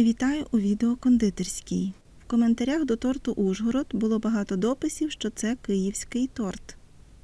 Вітаю у відео кондитерській. В коментарях до торту Ужгород було багато дописів, що це київський торт.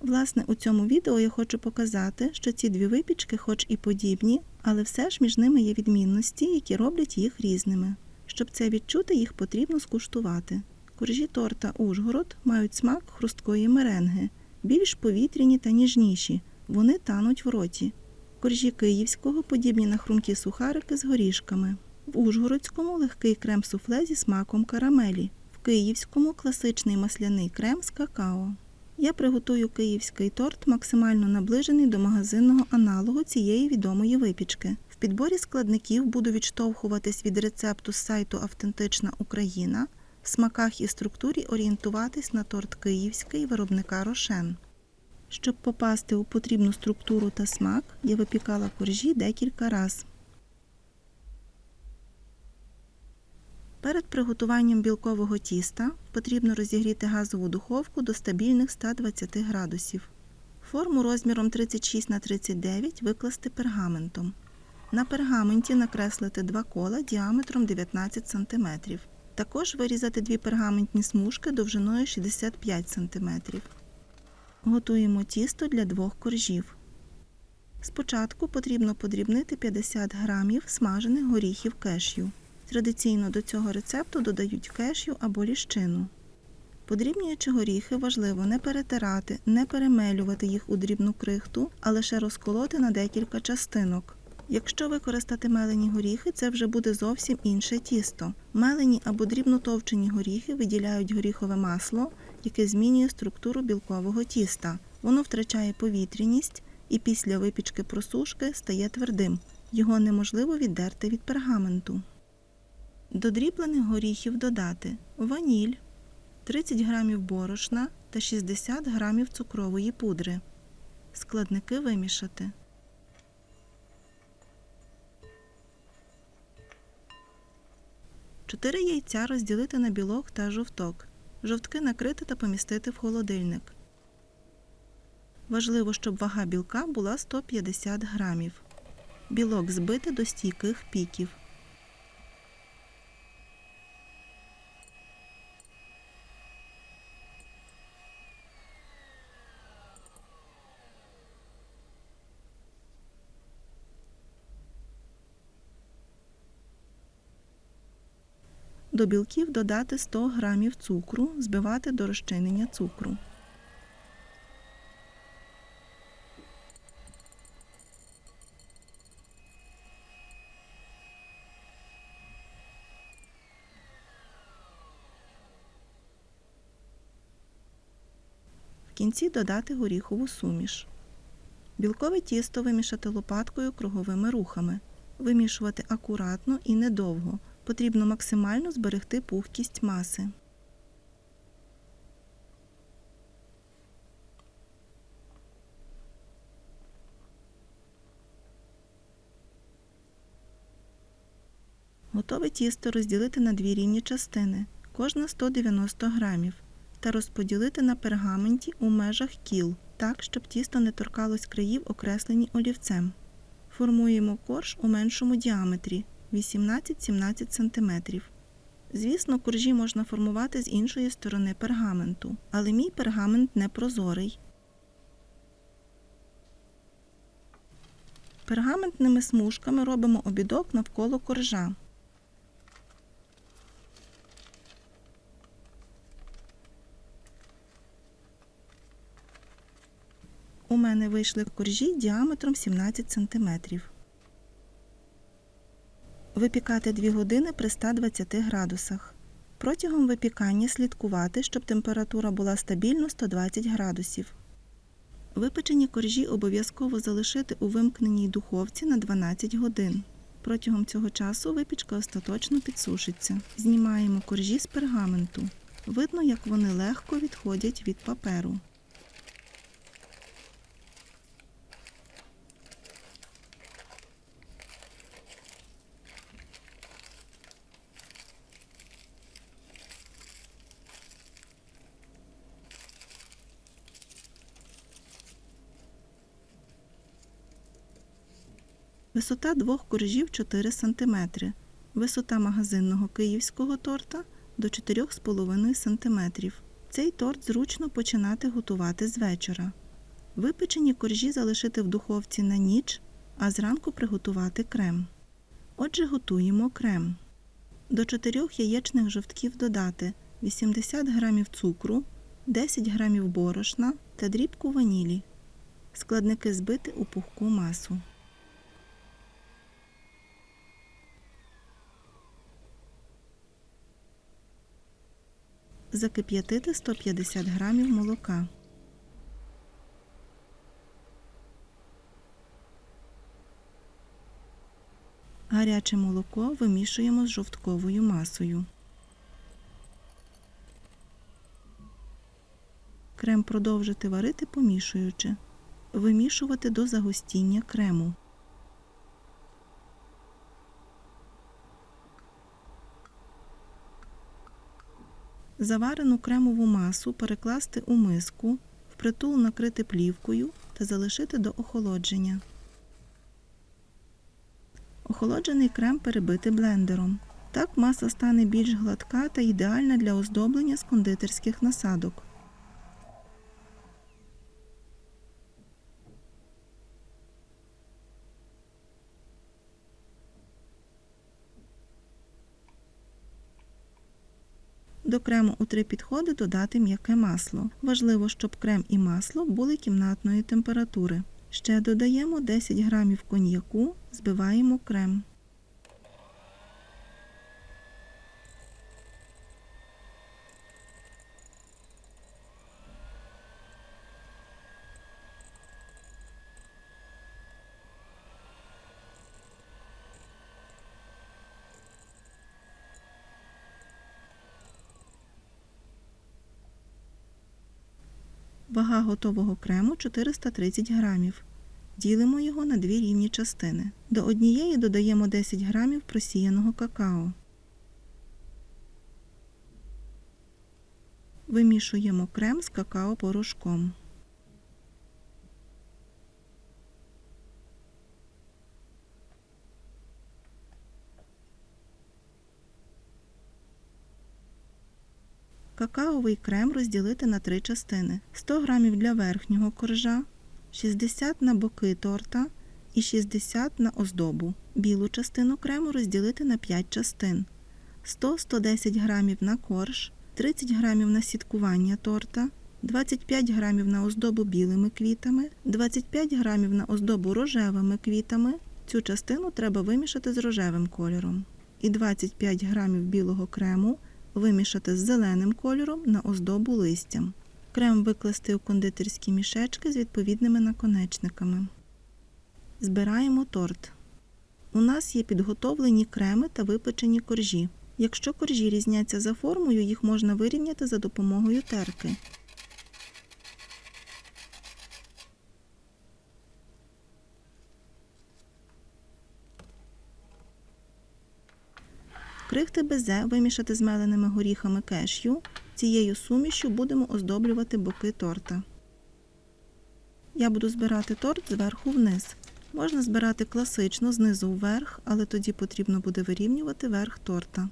Власне, у цьому відео я хочу показати, що ці дві випічки, хоч і подібні, але все ж між ними є відмінності, які роблять їх різними. Щоб це відчути, їх потрібно скуштувати. Коржі торта Ужгород мають смак хрусткої меренги, більш повітряні та ніжніші. Вони тануть в роті. Коржі київського подібні на хрумкі сухарики з горішками. В Ужгородському легкий крем-суфле зі смаком карамелі. В київському класичний масляний крем з какао. Я приготую київський торт, максимально наближений до магазинного аналогу цієї відомої випічки. В підборі складників буду відштовхуватись від рецепту з сайту Автентична Україна, в смаках і структурі орієнтуватись на торт київський виробника Рошен. Щоб попасти у потрібну структуру та смак, я випікала коржі декілька разів. Перед приготуванням білкового тіста потрібно розігріти газову духовку до стабільних 120 градусів. Форму розміром 36 на 39 викласти пергаментом. На пергаменті накреслити два кола діаметром 19 см. Також вирізати дві пергаментні смужки довжиною 65 см. Готуємо тісто для двох коржів. Спочатку потрібно подрібнити 50 грамів смажених горіхів кешю. Традиційно до цього рецепту додають кешю або ліщину. Подрібнюючи горіхи, важливо не перетирати, не перемелювати їх у дрібну крихту, а лише розколоти на декілька частинок. Якщо використати мелені горіхи, це вже буде зовсім інше тісто. Мелені або дрібно товчені горіхи виділяють горіхове масло, яке змінює структуру білкового тіста. Воно втрачає повітряність і після випічки просушки стає твердим. Його неможливо віддерти від пергаменту. До дріблених горіхів додати ваніль, 30 г борошна та 60 г цукрової пудри. Складники вимішати. Чотири яйця розділити на білок та жовток. Жовтки накрити та помістити в холодильник. Важливо, щоб вага білка була 150 грамів. Білок збити до стійких піків. До білків додати 100 грамів цукру, збивати до розчинення цукру. В кінці додати горіхову суміш. Білкове тісто вимішати лопаткою круговими рухами. Вимішувати акуратно і недовго. Потрібно максимально зберегти пухкість маси. Готове тісто розділити на дві рівні частини, кожна 190 грамів, та розподілити на пергаменті у межах кіл, так, щоб тісто не торкалось країв, окреслені олівцем. Формуємо корж у меншому діаметрі 18-17 см. Звісно, коржі можна формувати з іншої сторони пергаменту, але мій пергамент не прозорий. Пергаментними смужками робимо обідок навколо коржа. У мене вийшли коржі діаметром 17 см. Випікати 2 години при 120 градусах. Протягом випікання слідкувати, щоб температура була стабільно 120 градусів. Випечені коржі обов'язково залишити у вимкненій духовці на 12 годин. Протягом цього часу випічка остаточно підсушиться. Знімаємо коржі з пергаменту. Видно, як вони легко відходять від паперу. Висота двох коржів 4 см. Висота магазинного київського торта до 4,5 см. Цей торт зручно починати готувати з вечора. Випечені коржі залишити в духовці на ніч, а зранку приготувати крем. Отже, готуємо крем. До 4 яєчних жовтків додати 80 г цукру, 10 г борошна та дрібку ванілі. Складники збити у пухку масу. Закип'ятити 150 г молока. Гаряче молоко вимішуємо з жовтковою масою. Крем продовжити варити помішуючи. Вимішувати до загустіння крему. Заварену кремову масу перекласти у миску, впритул накрити плівкою та залишити до охолодження. Охолоджений крем перебити блендером. Так маса стане більш гладка та ідеальна для оздоблення з кондитерських насадок. До крему у три підходи додати м'яке масло. Важливо, щоб крем і масло були кімнатної температури. Ще додаємо 10 грамів коньяку, збиваємо крем. Вага готового крему 430 грамів. Ділимо його на дві рівні частини. До однієї додаємо 10 грамів просіяного какао. Вимішуємо крем з какао-порошком. Какаовий крем розділити на три частини: 100 г для верхнього коржа, 60 на боки торта і 60 на оздобу. Білу частину крему розділити на 5 частин: 100-110 г на корж, 30 г на сіткування торта, 25 г на оздобу білими квітами, 25 г на оздобу рожевими квітами. Цю частину треба вимішати з рожевим кольором. І 25 г білого крему вимішати з зеленим кольором на оздобу листям. Крем викласти у кондитерські мішечки з відповідними наконечниками. Збираємо торт. У нас є підготовлені креми та випечені коржі. Якщо коржі різняться за формою, їх можна вирівняти за допомогою терки. Крихти безе вимішати з меленими горіхами кешю. Цією сумішю будемо оздоблювати боки торта. Я буду збирати торт зверху вниз. Можна збирати класично знизу вверх, але тоді потрібно буде вирівнювати верх торта.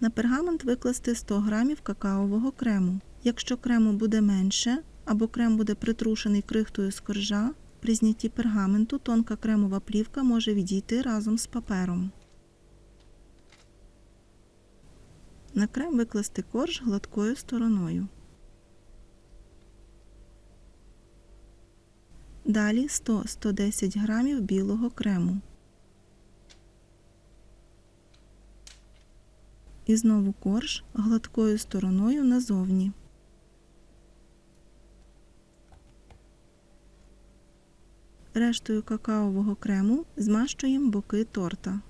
На пергамент викласти 100 г какаового крему. Якщо крему буде менше або крем буде притрушений крихтою з коржа, при знятті пергаменту тонка кремова плівка може відійти разом з папером. На крем викласти корж гладкою стороною. Далі 100-110 грамів білого крему. І знову корж гладкою стороною назовні. Рештою какаового крему змащуємо боки торта.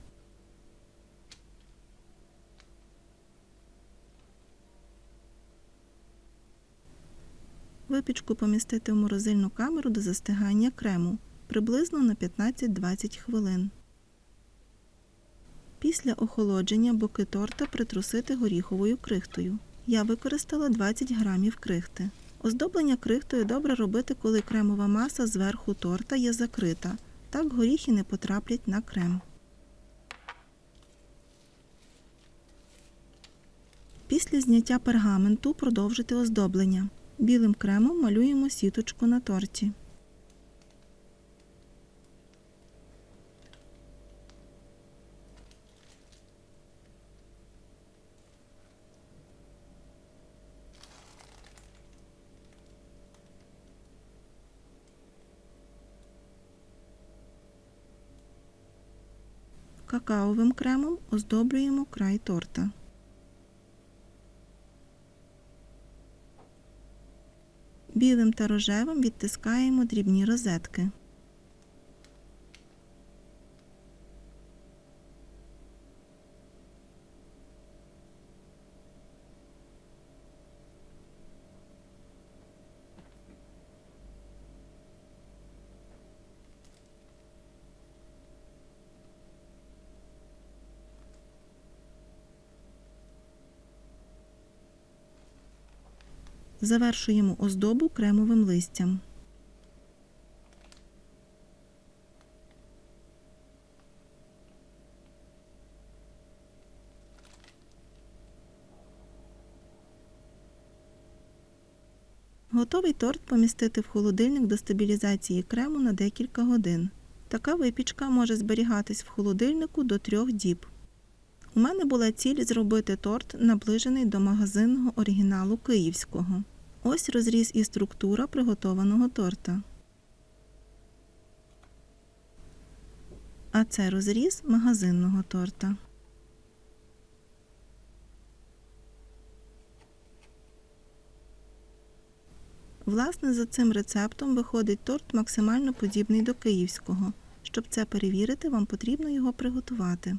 Випічку помістити в морозильну камеру до застигання крему приблизно на 15-20 хвилин. Після охолодження боки торта притрусити горіховою крихтою. Я використала 20 грамів крихти. Оздоблення крихтою добре робити, коли кремова маса зверху торта є закрита. Так горіхи не потраплять на крем. Після зняття пергаменту продовжити оздоблення. Білим кремом малюємо сіточку на торті. Какаовим кремом оздоблюємо край торта. Білим та рожевим відтискаємо дрібні розетки. Завершуємо оздобу кремовим листям. Готовий торт помістити в холодильник до стабілізації крему на декілька годин. Така випічка може зберігатись в холодильнику до трьох діб. У мене була ціль зробити торт, наближений до магазинного оригіналу київського. Ось розріз і структура приготованого торта. А це розріз магазинного торта. Власне, за цим рецептом виходить торт максимально подібний до київського. Щоб це перевірити, вам потрібно його приготувати.